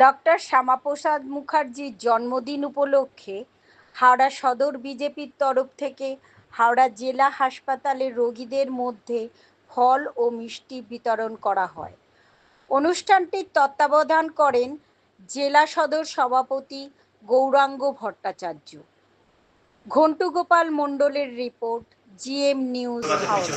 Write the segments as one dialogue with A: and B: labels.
A: Doctor Shyamaprasad মুখার্জির জন্মদিন উপলক্ষে হাওড়া সদর বিজেপির তরফ থেকে হাওড়া জেলা হাসপাতালে রোগীদের মধ্যে ফল ও মিষ্টি বিতরণ করা হয়। অনুষ্ঠানটির তত্ত্বাবধান করেন জেলা সদর সভাপতি গৌরাঙ্গ ভট্টাচার্য। ঘন্টু গোপাল মণ্ডলের রিপোর্ট, জিএম নিউজ হাওড়া।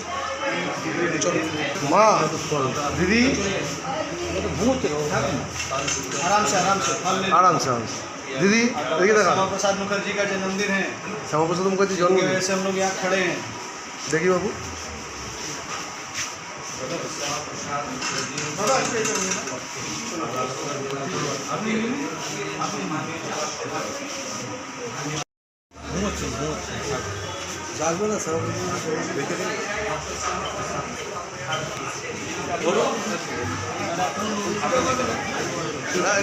B: माँ दीदी।
C: आराम से आराम से। आराम से
B: आराम से। दीदी देखिए देखा।
C: श्यामा प्रसाद मुखर्जी का जन्मदिन है।
B: श्यामा
C: प्रसाद
B: मुखर्जी
C: जन्म से हम लोग यहाँ खड़े हैं।
B: देखिए बाबू। बहुत बहुत জাগবে না শ্যামাপ্রসাদ দেখে দিন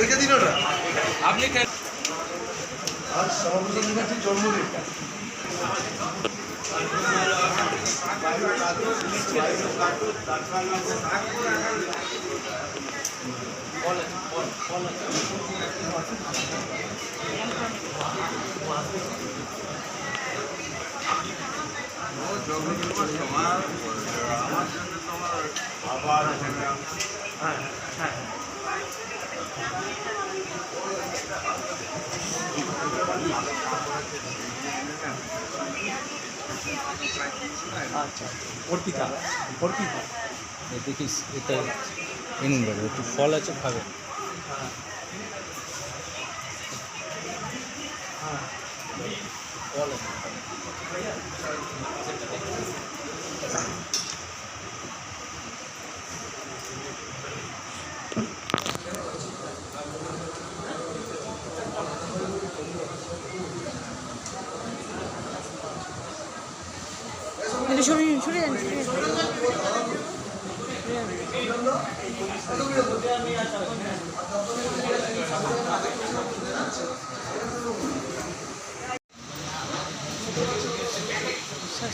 B: রেখে দিন ওটা। আজ শ্যামাপ্রসাদ মুখার্জির জন্মদিন।
D: অর্পিতা অর্পিতা এই দেখিস এটা এনুন একটু ফল আছে খাবে।
E: সরে সরে যান সরে যান।
C: আমাদের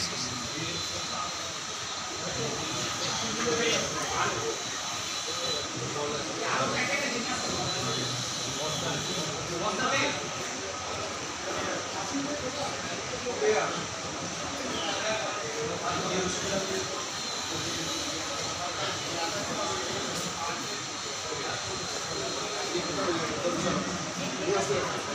C: যত শ্যামাপ্রসাদ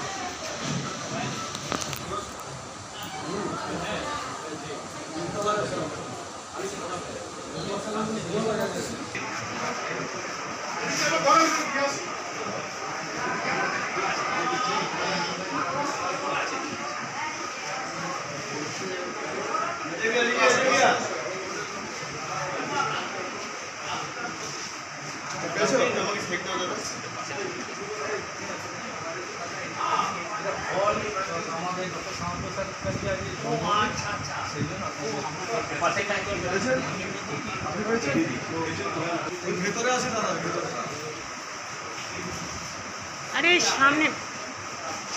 C: ভেতরে আছে দাদা ভেতরে
E: আরে সামনে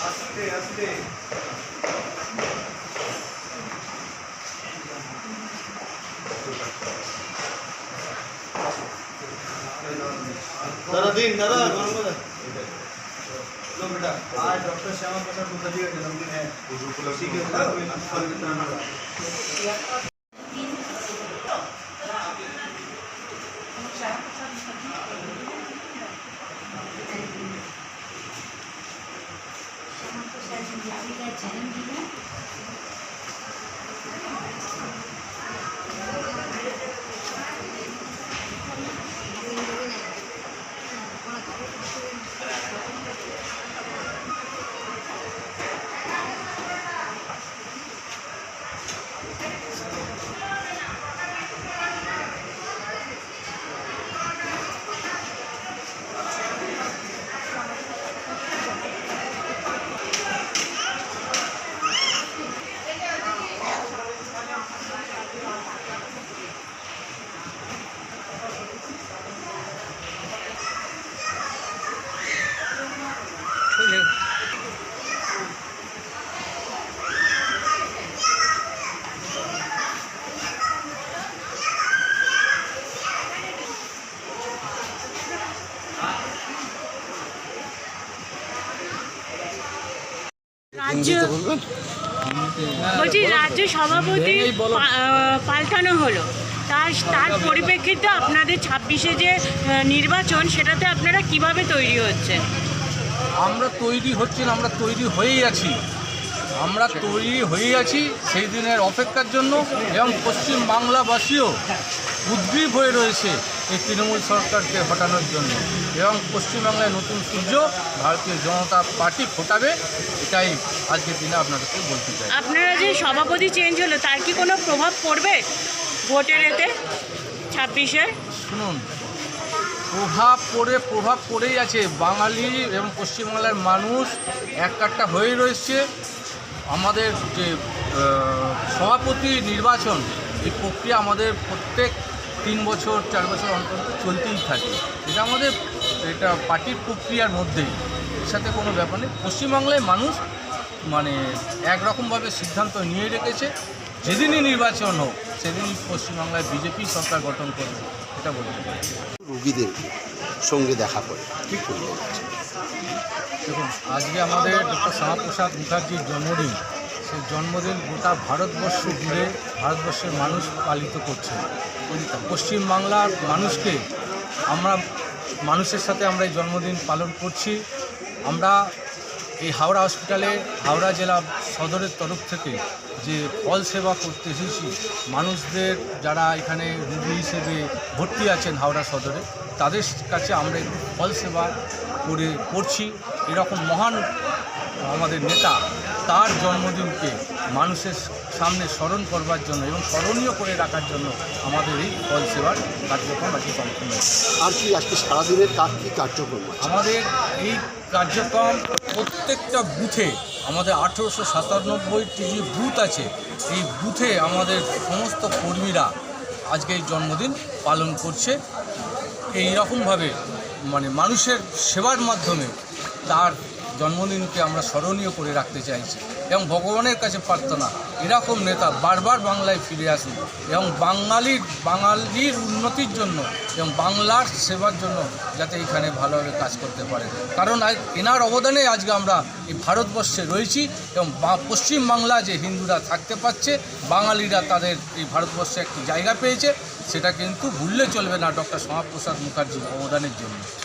C: আস্তে আস্তে दादा दिन दादा गरम दादा लो बेटा आज डॉक्टर श्यामा प्रसाद मुखर्जी का जन्मदिन है उसी के ऊपर फल वितरण
E: Thank
B: you. রাজ্য
E: বলছি রাজ্য সভাপতি পাল্টানো হলো। তার তার পরিপ্রেক্ষিতে আপনাদের ছাব্বিশে যে নির্বাচন সেটাতে আপনারা কীভাবে তৈরি হচ্ছেন?
D: আমরা তৈরি হচ্ছি না আমরা তৈরি হয়েই আছি। আমরা তৈরি হয়েই আছি সেই দিনের অপেক্ষার জন্য এবং পশ্চিম বাংলাবাসীও উদ্গ্রীব হয়ে রয়েছে। এই তৃণমূল সরকারকে হটানোর জন্য। এবং পশ্চিমবাংলায় নতুন সূর্য ভারতীয় জনতা পার্টি ফোটাবে এটাই আজকের দিনে আপনাদেরকে বলতে চাই।
E: আপনারা যে সভাপতি চেঞ্জ হলো তার কি কোনো প্রভাব পড়বে ভোটের এতে? ছাব্বিশে?
D: শুনুন প্রভাব পড়ে প্রভাব পড়েই আছে। বাঙালি এবং পশ্চিমবাংলার মানুষ এক কাট্টা হয়ে রয়েছে। আমাদের যে সভাপতি নির্বাচন এই প্রক্রিয়া আমাদের প্রত্যেক তিন বছর চার বছর অন্তর চলতেই থাকে। এটা আমাদের এটা পার্টির প্রক্রিয়ার মধ্যেই। এর সাথে কোনো ব্যাপার নেই। পশ্চিমবাংলায় মানুষ মানে একরকমভাবে সিদ্ধান্ত নিয়ে রেখেছে যেদিনই নির্বাচন হোক সেদিনই পশ্চিমবাংলায় বিজেপি সরকার গঠন করবে এটা বলতে পারি
B: রুগীদেরকে সঙ্গে দেখা করে কি করবেন
D: দেখুন আজকে আমাদের ডক্টর শ্যামাপ্রসাদ মুখার্জির জন্মদিন। সেই জন্মদিন গোটা ভারতবর্ষ জুড়ে ভারতবর্ষের মানুষ পালিত করছে। পশ্চিমবাংলার মানুষকে আমরা, মানুষের সাথে আমরা এই জন্মদিন পালন করছি। আমরা এই হাওড়া হসপিটালে, হাওড়া জেলা সদরের তরফ থেকে যে ফল সেবা করতে এসেছি, মানুষদের যারা এখানে রুগী হিসেবে ভর্তি আছেন হাওড়া সদরে, তাদের কাছে আমরা ফল সেবা করে করছি। এরকম মহান আমাদের নেতা তার জন্মদিনকে মানুষের সামনে স্মরণ করবার জন্য এবং স্মরণীয় করে রাখার জন্য আমাদের এই ফল সেবার কার্যক্রম আজকে সম্পূর্ণ
B: আর কি আজকে সারাদিনের কাজ কি কার্যক্রম
D: আমাদের এই কার্যক্রম প্রত্যেকটা বুথে আমাদের আঠেরোশো সাতানব্বইটি যে বুথ আছে। এই বুথে আমাদের সমস্ত কর্মীরা আজকে এই জন্মদিন পালন করছে। এই রকমভাবে মানে মানুষের সেবার মাধ্যমে তার জন্মদিনকে আমরা স্মরণীয় করে রাখতে চাইছি এবং ভগবানের কাছে প্রার্থনা, এরকম নেতা বারবার বাংলায় ফিরে আসুন এবং বাঙালির বাঙালির উন্নতির জন্য এবং বাংলার সেবার জন্য যাতে এখানে ভালোভাবে কাজ করতে পারে। কারণ আজ এনার অবদানে আজকে আমরা এই ভারতবর্ষে রয়েছি এবং বা- পশ্চিম বাংলা যে হিন্দুরা থাকতে পারছে, বাঙালিরা তাদের এই ভারতবর্ষে একটি জায়গা পেয়েছে, সেটা কিন্তু ভুললে চলবে না ডক্টর শ্যামাপ্রসাদ মুখার্জির অবদানের জন্য।